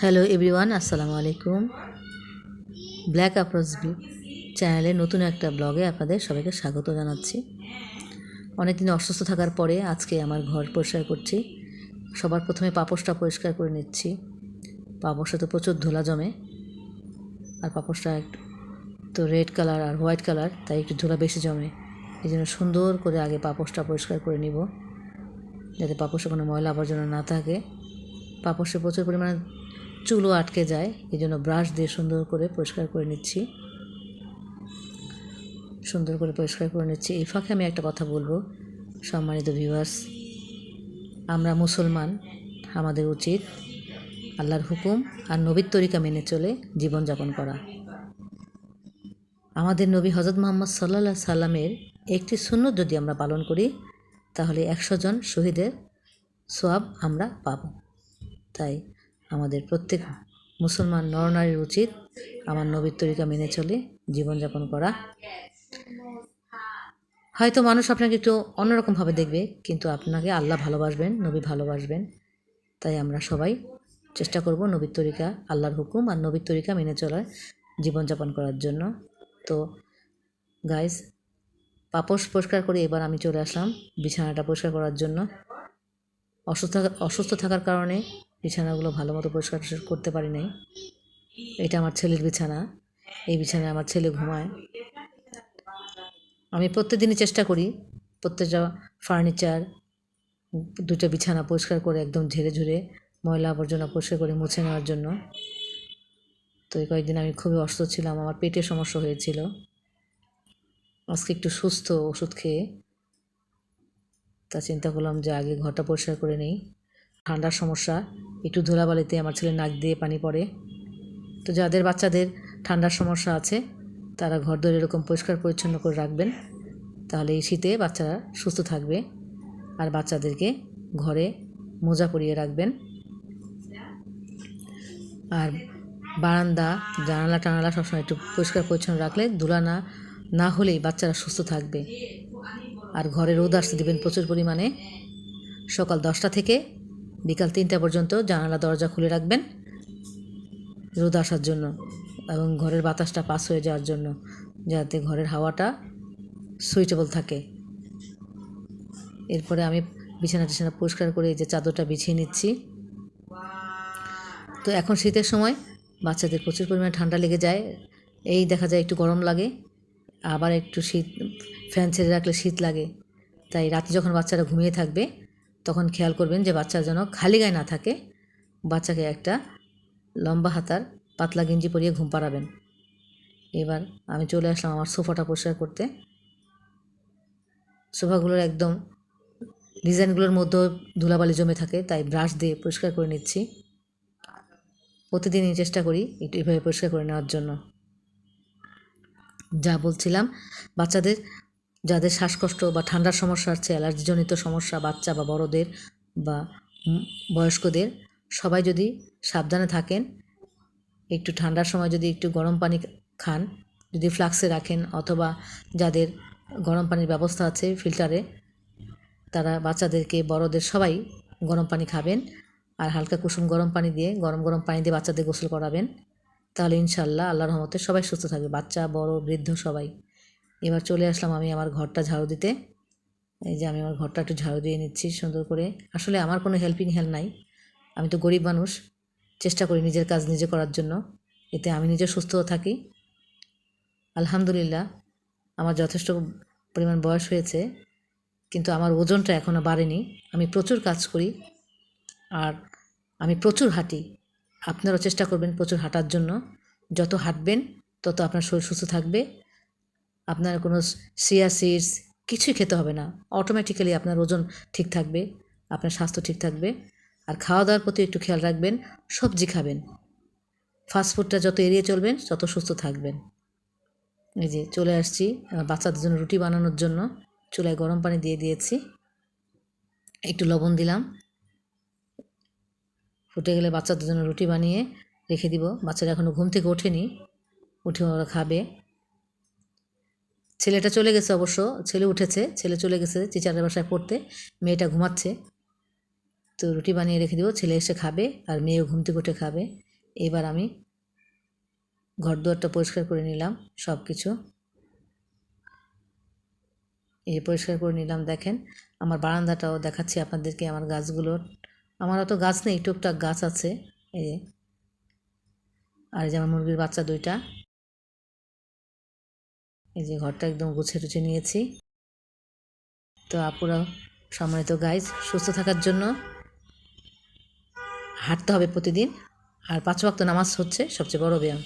Hello everyone আসসালামু আলাইকুম black approach চ্যানেলে নতুন একটা ব্লগে আপনাদের সবাইকে স্বাগত জানাচ্ছি। অনেকদিন অসুস্থ থাকার পরে আজকে আমার ঘর পরিষ্কার করছি। সবার প্রথমে পাপোশটা পরিষ্কার করে নিচ্ছি। পাপোশটা তো প্রচুর ধুলা জমে। আর পাপোশটা তো রেড কালার আর হোয়াইট কালার তাই একটু ধুলা বেশি জমে। এই জন্য সুন্দর করে আগে পাপোশটা পরিষ্কার করে নিব। যাতে পাপোশে কোনো ময়লা আবর্জনা না থাকে। পাপোশে প্রচুর পরিমাণে চুলও আটকে যায়, এই জন্য ব্রাশ দিয়ে সুন্দর করে পরিষ্কার করে নিচ্ছি। সুন্দর করে পরিষ্কার করে নিচ্ছি। এই ফাঁকে আমি একটা কথা বলব, সম্মানিত ভিউয়ার্স আমরা মুসলমান, আমাদের উচিত আল্লাহর হুকুম আর নবীর তরিকা মেনে চলে জীবনযাপন করা। আমাদের নবী হজরত মোহাম্মদ সাল্লা সাল্লামের একটি শূন্য যদি আমরা পালন করি, তাহলে একশো জন শহীদের সোয়াব আমরা পাব। তাই আমাদের প্রত্যেক মুসলমান নরনারীর উচিত আমার নবীর তরিকা মেনে চলে, জীবনযাপন করা। হয়তো মানুষ আপনাকে একটু অন্যরকমভাবে দেখবে, কিন্তু আপনাকে আল্লাহ ভালোবাসবেন, নবী ভালোবাসবেন। তাই আমরা সবাই চেষ্টা করব নবীর তরিকা, আল্লাহর হুকুম আর নবীর তরিকা মেনে চলার, জীবনযাপন করার জন্য। তো গাইস পাপোশ পরিষ্কার করে এবার আমি চলে আসলাম বিছানাটা পরিষ্কার করার জন্য। অসুস্থ অসুস্থ থাকার কারণে বিছানাগুলো ভালো মতো পরিষ্কার করতে পারি নাই। এটা আমার ছেলের বিছানা। এই বিছানায় আমার ছেলে ঘুমায়। আমি প্রত্যেকদিনই চেষ্টা করি প্রত্যেকটা ফার্নিচার দুটো বিছানা পরিষ্কার করে একদম ঝেড়ে ঝুড়ে ময়লা আবর্জনা পরিষ্কার করে মুছে নেওয়ার জন্য। তো এই কয়েকদিন আমি খুবই অসুস্থ ছিলাম, আমার পেটের সমস্যা হয়েছিল। আজকে একটু সুস্থ ওষুধ খেয়ে তা চিন্তা করলাম যে আগে ঘরটা পরিষ্কার করে নেই। ঠান্ডার সমস্যা একটু ধুলাবালিতে আমার ছেলে নাক দিয়ে পানি পড়ে। তো যাদের বাচ্চাদের ঠান্ডার সমস্যা আছে, তারা ঘর দর এরকম পরিষ্কার পরিচ্ছন্ন করে রাখবেন। তাহলে এই শীতে বাচ্চারা সুস্থ থাকবে আর বাচ্চাদেরকে ঘরে মোজা পরিয়ে রাখবেন। আর বারান্দা, জানালা টানালা সবসময় একটু পরিষ্কার পরিচ্ছন্ন রাখলে ধুলা না না হলেই বাচ্চারা সুস্থ থাকবে। আর ঘরে রোদ আসতে দেবেন প্রচুর পরিমাণে। সকাল দশটা থেকে বিকাল তিনটা পর্যন্ত জানালা দরজা খুলে রাখবেন রোদ আসার জন্য এবং ঘরের বাতাসটা পাস হয়ে যাওয়ার জন্য, যাতে ঘরের হাওয়াটা সুইটেবল থাকে। এরপরে আমি বিছানা টিছানা পরিষ্কার করে এই যে চাদরটা বিছিয়ে নিচ্ছি। তো এখন শীতের সময় বাচ্চাদের প্রচুর পরিমাণে ঠান্ডা লেগে যায়। এই দেখা যায় একটু গরম লাগে, আবার একটু শীত, ফ্যান ছেড়ে রাখলে শীত লাগে। তাই রাতে যখন বাচ্চারা ঘুমিয়ে থাকবে তখন খেয়াল করবেন যে বাচ্চা যেন খালি গায়ে না থাকে। বাচ্চাকে একটা লম্বা হাতার পাতলা গেঞ্জি পরিয়ে ঘুম পাড়াবেন। এবার আমি চলে আসলাম আমার সোফাটা পরিষ্কার করতে। সোফাগুলোর একদম ডিজাইনগুলোর মধ্যেও ধুলাবালি জমে থাকে, তাই ব্রাশ দিয়ে পরিষ্কার করে নিচ্ছি। প্রতিদিনই চেষ্টা করি একটু এভাবে পরিষ্কার করে নেওয়ার জন্য। যা বলছিলাম, বাচ্চাদের যাদের শ্বাসকষ্ট বা ঠান্ডার সমস্যা আছে, অ্যালার্জিজনিত সমস্যা, বাচ্চা বা বড়দের বা বয়স্কদের, সবাই যদি সাবধানে থাকেন, একটু ঠান্ডার সময় যদি একটু গরম পানি খান, যদি ফ্লাক্সে রাখেন অথবা যাদের গরম পানির ব্যবস্থা আছে ফিল্টারে, তারা বাচ্চাদেরকে, বড়দের সবাই গরম পানি খাবেন আর হালকা কুসুম গরম পানি দিয়ে, গরম গরম পানি দিয়ে বাচ্চাদের গোসল করাবেন। তাহলে ইনশাল্লাহ আল্লাহ রহমতে সবাই সুস্থ থাকবে, বাচ্চা, বড়, বৃদ্ধ সবাই। এবার চলে আসলাম আমি আমার ঘরটা ঝাড়ু দিতে। এই যে আমি আমার ঘরটা একটু ঝাড়ু দিয়ে নিচ্ছি সুন্দর করে। আসলে আমার কোনো হেল্পিং হেল্প নাই। আমি তো গরিব মানুষ। চেষ্টা করি নিজের কাজ নিজে করার জন্য। এতে আমি নিজে সুস্থ থাকি। আলহামদুলিল্লাহ, আমার যথেষ্ট পরিমাণ বয়স হয়েছে। কিন্তু আমার ওজনটা এখনও বাড়েনি। আমি প্রচুর কাজ করি। আর আমি প্রচুর হাঁটি। আপনারাও চেষ্টা করবেন প্রচুর হাঁটার জন্য। যত হাঁটবেন, তত আপনার শরীর সুস্থ থাকবে। আপনার কোনো সিয়া সিডস কিছুই খেতে হবে না। অটোমেটিক্যালি আপনার ওজন ঠিক থাকবে, আপনার স্বাস্থ্য ঠিক থাকবে। আর খাওয়া দাওয়ার প্রতি একটু খেয়াল রাখবেন, সবজি খাবেন। ফাস্টফুডটা যত এড়িয়ে চলবেন, তত সুস্থ থাকবেন। এই যে চলে আসছি বাচ্চাদের জন্য রুটি বানানোর জন্য। চুলায় গরম পানি দিয়ে দিয়েছি। একটু লবণ দিলাম। ফুটে গেলে বাচ্চাদের জন্য রুটি বানিয়ে রেখে দিব। বাচ্চারা এখনও ঘুম থেকে ওঠেনি। উঠে ওরা খাবে। ছেলেটা চলে গেছে অবশ্য, ছেলে উঠেছে, ছেলে চলে গেছে চিচারের বাসায় পড়তে, মেয়েটা ঘুমাচ্ছে। তো রুটি বানিয়ে রেখে দেবো, ছেলে এসে খাবে আর মেয়েও ঘুম থেকে উঠে খাবে। এবার আমি ঘর দুয়ারটা পরিষ্কার করে নিলাম সব কিছু এই পরিষ্কার করে নিলাম, দেখেন, আমার বারান্দাটাও দেখাচ্ছি আপনাদেরকে, আমার গাছগুলোর। আমার অত গাছ নেই, টুকটাক গাছ আছে, এই আর যে আমার মুরগির বাচ্চা দুইটা। এই যে ঘরটা একদম গুছে টুছে নিয়েছি। তো আপুরা, সম্মানিত গাইজ সুস্থ থাকার জন্য হাঁটতে হবে প্রতিদিন। আর পাঁচ ওয়াক্ত নামাজ হচ্ছে সবচেয়ে বড় ব্যায়াম।